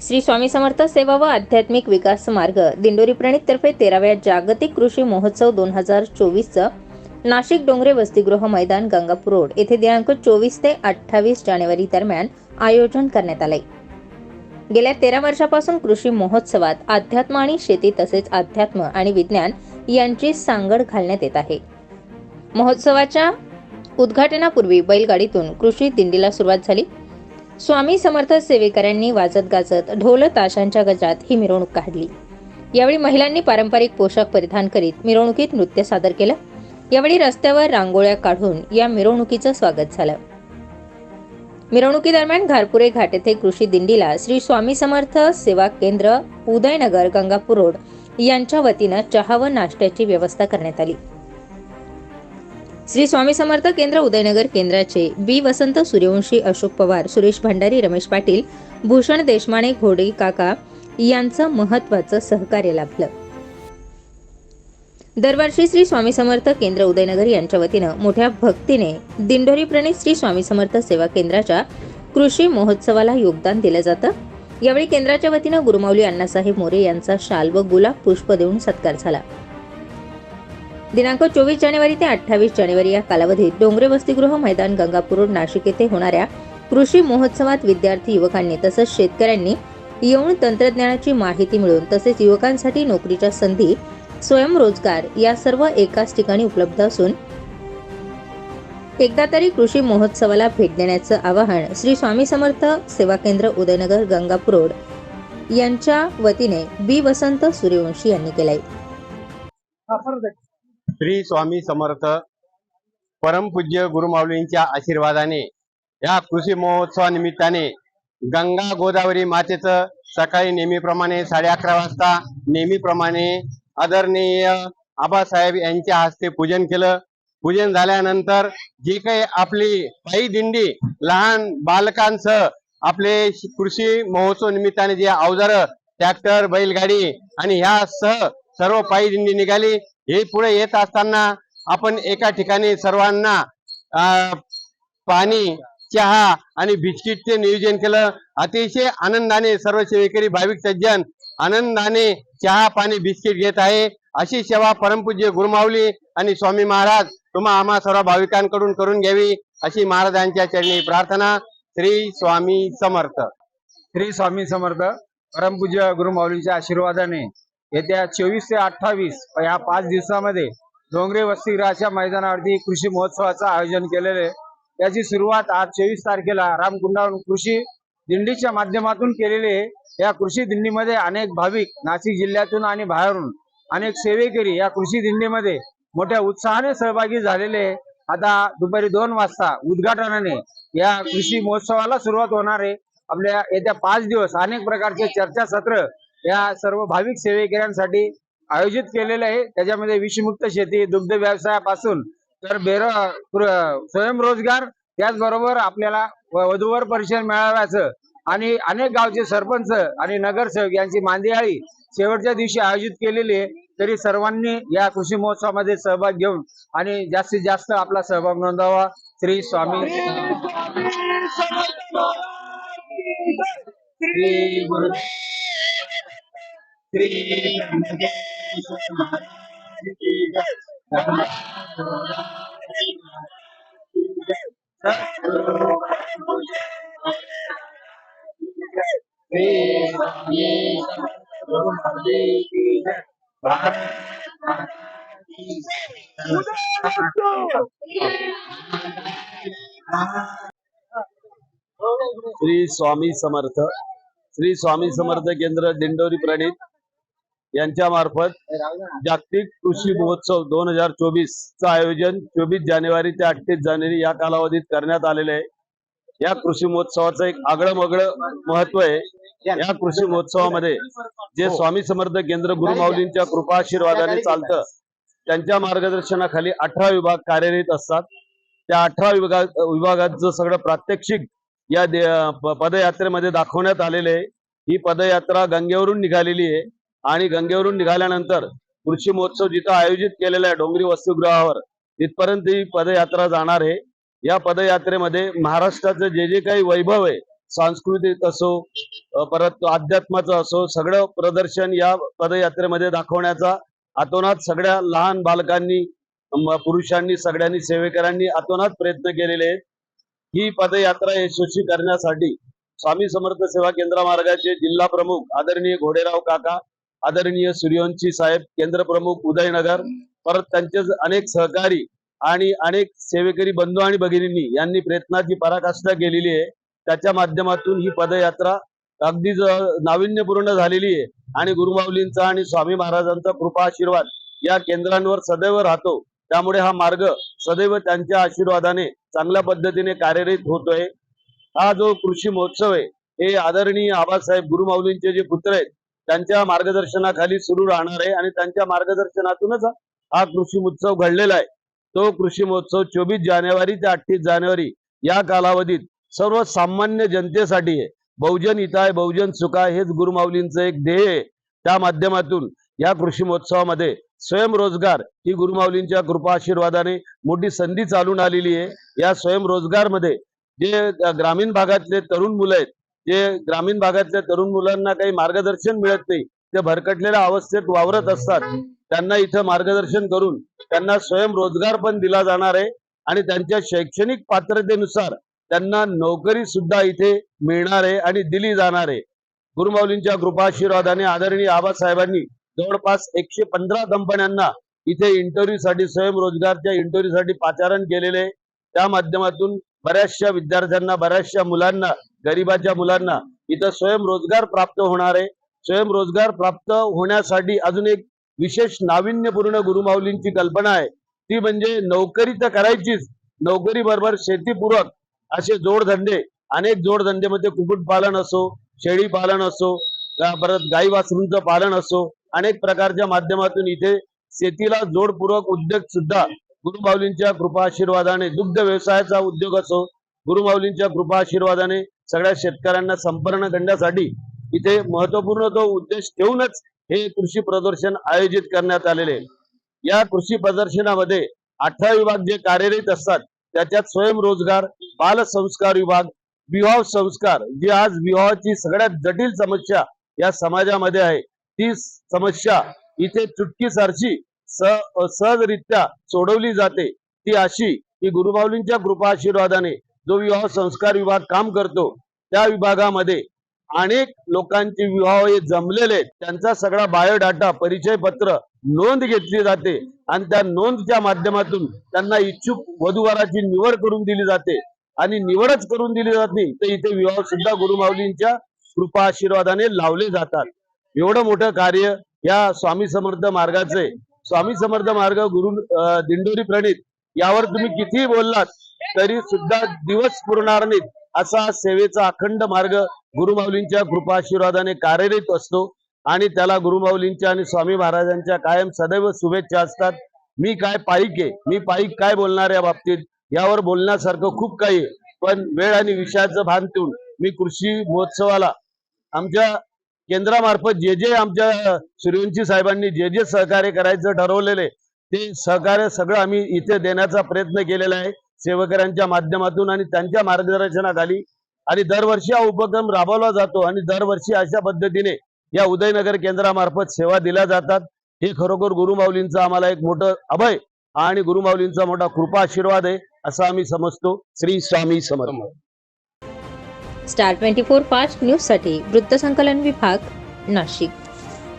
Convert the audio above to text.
श्री स्वामी समर्थ सेवा व आध्यात्मिक विकास मार्ग दिंडोरी प्रणिततर्फे तेराव्या जागतिक कृषी महोत्सव दोन हजार चोवीसचं नाशिक डोंगरे वसतिगृह मैदान गंगापूर रोड येथे दिनांक चोवीस ते अठ्ठावीस जानेवारी दरम्यान आयोजन करण्यात आले गेल्या तेरा वर्षापासून कृषी महोत्सवात अध्यात्म आणि शेती तसेच अध्यात्म आणि विज्ञान यांची सांगड घालण्यात येत आहे. महोत्सवाच्या उद्घाटनापूर्वी बैलगाडीतून कृषी दिंडीला सुरुवात झाली. स्वामी समर्थ सेवेकऱ्यांनी वाजत गाजत ढोल ताशांच्या गजात ही मिरवणूक काढली. यावेळी महिलांनी पारंपरिक पोशाख परिधान करीत मिरवणुकीत नृत्य सादर केलं. यावेळी रस्त्यावर रांगोळ्या काढून या मिरवणुकीचं स्वागत झालं. मिरवणुकीदरम्यान घारपुरे घाट येथे कृषी दिंडीला श्री स्वामी समर्थ सेवा केंद्र उदयनगर गंगापूर रोड यांच्या वतीनं चहा व नाश्त्याची व्यवस्था करण्यात आली. श्री स्वामी समर्थ केंद्र उदयनगर केंद्राचे बी वसंत सूर्यवंशी अशोक पवार सुरेश भंडारी रमेश पाटील भूषण देशमाने घोडे काका यांचं महत्वाचं सहकार्य लाभलं. दरवर्षी श्री स्वामी समर्थ केंद्र उदयनगर यांच्या वतीनं मोठ्या भक्तीने दिंडोरी प्रणित श्री स्वामी समर्थ सेवा केंद्राच्या कृषी महोत्सवाला योगदान दिलं जातं. यावेळी केंद्राच्या वतीनं गुरुमाऊली अण्णासाहेब मोरे यांचा शाल व गुलाब पुष्प देऊन सत्कार झाला. दिनांक चोवीस जानेवारी ते अठ्ठावीस जानेवारी या कालावधीत डोंगरे वसतिगृह मैदान गंगापूर रोड नाशिक येथे होणाऱ्या कृषी महोत्सवात विद्यार्थी युवकांनी तसंच शेतकऱ्यांनी येऊन तंत्रज्ञानाची माहिती मिळवून तसेच युवकांसाठी नोकरीच्या संधी स्वयंरोजगार या सर्व एकाच ठिकाणी उपलब्ध असून एकदा तरी कृषी महोत्सवाला भेट देण्याचं आवाहन श्री स्वामी समर्थ सेवा केंद्र उदयनगर गंगापूर रोड यांच्या वतीने बी वसंत सूर्यवंशी यांनी केलंय. श्री स्वामी समर्थ परमपूज्य गुरुमाऊलींच्या आशीर्वादाने या कृषी महोत्सवानिमित्ताने गंगा गोदावरी मातेचं सकाळी नेहमीप्रमाणे साडे अकरा वाजता नेहमीप्रमाणे आदरणीय आबासाहेब यांच्या हस्ते पूजन केलं. पूजन झाल्यानंतर जी काही आपली पायी दिंडी लहान बालकांसह आपले कृषी महोत्सव निमित्ताने जे अवजार ट्रॅक्टर बैलगाडी आणि ह्या सह सर्व पायी दिंडी निघाली. हे पुढे येत असताना आपण एका ठिकाणी सर्वांना पाणी चहा आणि बिस्किटचे नियोजन केलं. अतिशय आनंदाने सर्व सेवेकरी भाविक सज्जन आनंदाने चहा पाणी बिस्किट घेत आहे. अशी सेवा परमपूज्य गुरुमावली आणि स्वामी महाराज तुम्हा आम्हा सर्व भाविकांकडून करून घ्यावी अशी महाराजांच्या चरणी प्रार्थना श्री स्वामी समर्थ. श्री स्वामी समर्थ परमपूज्य गुरुमाऊलींच्या आशीर्वादाने येत्या चोवीस ते अठ्ठावीस या पाच दिवसामध्ये डोंगरे वसतिगृहाच्या मैदानावरती कृषी महोत्सवाचं आयोजन केलेलं आहे. त्याची सुरुवात आज चोवीस तारखेला रामकुंडावरून कृषी दिंडीच्या माध्यमातून केलेली आहे. या कृषी दिंडीमध्ये अनेक भाविक नाशिक जिल्ह्यातून आणि बाहेरून अनेक सेवेकरी या कृषी दिंडीमध्ये मोठ्या उत्साहाने सहभागी झालेले आता दुपारी दोन वाजता उद्घाटनाने या कृषी महोत्सवाला सुरुवात होणार आहे. आपल्या येत्या पाच दिवस अनेक प्रकारचे चर्चासत्र या सर्व भाविक सेवेकऱ्यांसाठी आयोजित केलेले आहे. त्याच्यामध्ये विषमुक्त शेती दुग्ध व्यवसायापासून तर बेर स्वयंरोजगार त्याचबरोबर आपल्याला वधूवर परिषद मेळाव्याचं आणि अनेक गावचे सरपंच आणि नगरसेवक यांची मांदियाळी शेवटच्या दिवशी आयोजित केलेली आहे. तरी सर्वांनी या कृषी महोत्सवामध्ये सहभाग घेऊन आणि जास्तीत जास्त आपला सहभाग नोंदवावा श्री स्वामी श्री गुरु श्री स्वामी समर्थ श्री स्वामी समर्थ केंद्र दिंडोरी प्रणित यांच्या मार्फत जागतिक कृषी महोत्सव दोन हजार चोवीस च आयोजन चोवीस जानेवारी ते अठ्ठीस जानेवारी या कालावधीत करण्यात आलेले आहे. या कृषी महोत्सवाचं एक आगळं मगळं महत्त्व आहे. या कृषी महोत्सवामध्ये जे स्वामी समर्थ केंद्र गुरुमाऊलींच्या कृपा आशीर्वादाने चालतं. त्यांच्या मार्गदर्शनाखाली अठरा विभाग कार्यरत असतात. त्या अठरा विभाग विभागाचं सगळं प्रात्यक्षिक या पदयात्रेमध्ये दाखवण्यात आलेले आहे. ही पदयात्रा गंगेवरून निघालेली आहे. आणि गंगेवरून निघाल्यानंतर कृषी महोत्सव जिथं आयोजित केलेला आहे डोंगरी वसतिगृहावर तिथपर्यंत ही पदयात्रा जाणार आहे. या पदयात्रेमध्ये महाराष्ट्राचं जे जे काही वैभव आहे सांस्कृतिक असो परत अध्यात्माचं असो सगळं प्रदर्शन या पदयात्रेमध्ये दाखवण्याचा अतोनात सगळ्या लहान बालकांनी पुरुषांनी सगळ्यांनी सेवेकरांनी अतोनात प्रयत्न केलेले आहेत. ही पदयात्रा यशस्वी करण्यासाठी स्वामी समर्थ सेवा केंद्र मार्गाचे जिल्हा प्रमुख आदरणीय घोडेराव काका आदरणीय सूर्यवंशी साहेब केंद्र प्रमुख उदयनगर परत त्यांचे अनेक सहकारी आणि अनेक सेवेकरी बंधू आणि भगिनींनी यांनी प्रयत्नाची पराकाष्ठा केलेली आहे. त्याच्या माध्यमातून ही पदयात्रा अगदीच नाविन्यपूर्ण झालेली आहे. आणि गुरुमाऊलींचा आणि स्वामी महाराजांचा कृपा आशीर्वाद या केंद्रांवर सदैव राहतो. त्यामुळे हा मार्ग सदैव त्यांच्या आशीर्वादाने चांगल्या पद्धतीने कार्यरत होतोय. हा जो कृषी महोत्सव आहे हे आदरणीय आबासाहेब गुरुमाऊलींचे जे पुत्र आहेत त्यांच्या मार्गदर्शनाखाली सुरू राहणार आहे आणि त्यांच्या मार्गदर्शनातूनच हा कृषी महोत्सव घडलेला आहे. तो कृषी महोत्सव चोवीस जानेवारी ते अठ्ठीस जानेवारी या कालावधीत सर्वसामान्य जनतेसाठी आहे. बहुजन हिताय बहुजन सुखाय हेच गुरुमाऊलींचं एक ध्येय त्या माध्यमातून या कृषी महोत्सवामध्ये स्वयंरोजगार ही गुरुमाऊलींच्या कृपा आशीर्वादाने मोठी संधी चालून आलेली आहे. या स्वयंरोजगारमध्ये जे ग्रामीण भागातले तरुण मुलं आहेत जे ग्रामीण भागातल्या तरुण मुलांना काही मार्गदर्शन मिळत नाही ते भरकटलेल्या अवस्थेत वावरत असतात. त्यांना इथं मार्गदर्शन करून त्यांना स्वयंरोजगार पण दिला जाणार आहे आणि त्यांच्या शैक्षणिक पात्रतेनुसार त्यांना नोकरी सुद्धा इथे मिळणार आहे आणि दिली जाणार आहे. गुरुमाऊलींच्या कृपाशीर्वादाने आदरणीय आबासाहेबांनी जवळपास एकशे पंधरा कंपन्यांना इथे इंटरव्ह्यू साठी स्वयंरोजगारच्या इंटरव्ह्यू साठी पाचारण केलेले त्या माध्यमातून बऱ्याचशा विद्यार्थ्यांना बऱ्याचशा मुलांना गरिबाच्या मुलांना इथं स्वयंरोजगार प्राप्त होणार आहे. स्वयंरोजगार प्राप्त होण्यासाठी अजून एक विशेष नाविन्यपूर्ण गुरुमाऊलींची कल्पना आहे. ती म्हणजे नोकरी तर करायचीच नोकरी बरोबर शेतीपूरक असे जोडधंदे अनेक जोडधंदेमध्ये कुक्कुटपालन असो शेळी पालन असो परत गाई वासरूंचं पालन असो अनेक प्रकारच्या माध्यमातून इथे शेतीला जोडपूरक उद्योग सुद्धा गुरुमाऊलींच्या कृपा आशीर्वादाने दुग्ध व्यवसायाचा उद्योग असो गुरुमाऊलींच्या कृपा आशीर्वादाने सगळ्या शेतकऱ्यांना संपर्ण करण्यासाठी इथे महत्त्वपूर्ण तो उद्देश ठेवूनच हे कृषी प्रदर्शन आयोजित करण्यात आलेले आहे. या कृषी प्रदर्शनामध्ये अठरा विभाग जे कार्यरत असतात त्याच्यात स्वयंरोजगार बाल संस्कार विभाग विवाह संस्कार जी आज विवाहाची सगळ्यात जटिल समस्या या समाजामध्ये आहे ती समस्या इथे चुटकीसारशी सहजरित्या सोडवली जाते. ती अशी की गुरुमाऊलींच्या कृपा आशीर्वादाने जो विवाह संस्कार विभाग काम करतो त्या विभागामध्ये अनेक लोकांचे विवाह हे जमलेले त्यांचा सगळा बायोडाटा परिचय पत्र नोंद घेतली जाते आणि त्या नोंदच्या माध्यमातून त्यांना इच्छुक वधूवराची निवड करून दिली जाते. आणि निवडच करून दिली जात नाही तर इथे विवाह सुद्धा गुरुमाऊलींच्या कृपा आशीर्वादाने लावले जातात. एवढं मोठं कार्य या स्वामी समर्थ मार्गाचे स्वामी समर्थ मार्ग गुरु दिंडोरी प्रणित यावर तुम्ही कितीही बोललात तरी सुद्धा दिवस पुरणार नाहीत असा सेवेचा अखंड मार्ग गुरुमाऊलींच्या कृपा आशीर्वादाने कार्यरत असतो. आणि त्याला गुरुमाऊलींच्या आणि स्वामी महाराजांच्या कायम सदैव शुभेच्छा असतात. मी काय पाईक आहे? मी पाईक काय बोलणार या बाबतीत? यावर बोलण्यासारखं खूप काही आहे. पण वेळ आणि विषयाचं भान ठेवून मी कृषी महोत्सवाला आमच्या केंद्रामार्फत जे जे आमच्या सूर्यवंशी साहेबांनी जे जे सहकार्य करायचं ठरवलेले ते सहकार्य सगळं आम्ही इथे देण्याचा प्रयत्न केलेला आहे सेवकऱ्यांच्या माध्यमातून आणि त्यांच्या मार्गदर्शनाखाली. आणि दरवर्षी हा उपक्रम राबवला जातो आणि दरवर्षी अशा पद्धतीने या उदयनगर केंद्रामार्फत सेवा दिल्या जातात. हे खरोखर गुरुमाऊलींचं आम्हाला एक मोठं अभय आणि गुरुमाऊलींचा मोठा कृपा आशीर्वाद आहे असं आम्ही समजतो. Shri Swami Samarth. Star twenty four fast न्यूजसाठी वृत्तसंकलन विभाग नाशिक.